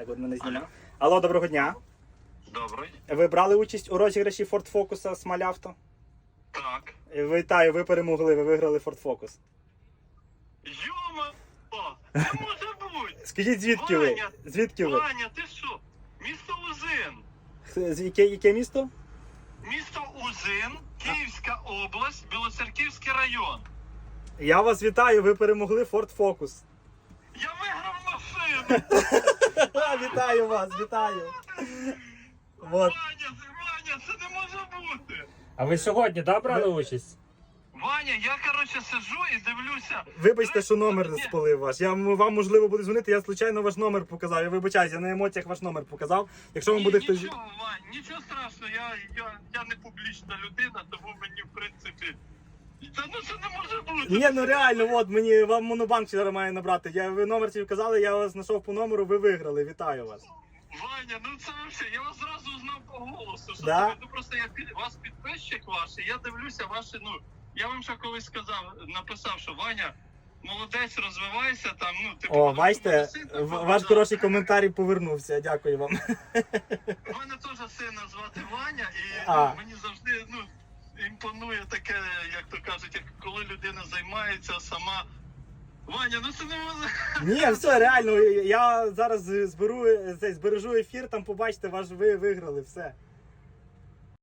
Так, от мене знімає. Алло, доброго дня. Добрий. Ви брали участь у розіграші Ford Focus Смаль Авто? Так. Вітаю, ви перемогли, ви виграли Ford Focus. Йома! Не може бути! Скажіть, звідки ви? Ваня! Звідки ви? Ваня, ти що? Місто Узин. З Яке, яке місто? Місто Узин, Київська область, Білоцерківський район. Я вас вітаю, ви перемогли Ford Focus. Я виграв машину! Вітаю вас, вітаю. Вот. Ваня, Ваня, це не може бути! А ви сьогодні да, брали участь? Ваня, я коротше сиджу і дивлюся. Вибачте, що номер Ні, спалив ваш. Я м- вам можливо буду дзвонити, я случайно ваш номер показав. Я вибачаюсь, я на емоціях ваш номер показав. Якщо вам ні, буде хтось. Нічого, Вань, нічого страшного, я, я, я не публічна людина, тому мені, в принципі. Та ну це не може бути. Ні, ну реально, от мені вам монобанк зараз має набрати. Я ви номер свій вказали, я вас знайшов по номеру, ви виграли. Вітаю вас. Ваня, ну це вообще, я вас зразу узнав по голосу. Що Да? це, ну просто я під вас підписчик ваш, і я дивлюся ваші, ну я вам ще колись сказав, написав, що Ваня, молодець, розвивайся там. Ну типу, О, бачите, син ваш хороший коментарій повернувся. Дякую вам. У мене теж сина звати Ваня, і А. ну, мені завжди імпонує таке, як то кажуть, як коли людина займається сама. Ваня, ну це не може. Ні, все реально. Я зараз зберу збережу ефір, там побачите, ваш ви виграли все.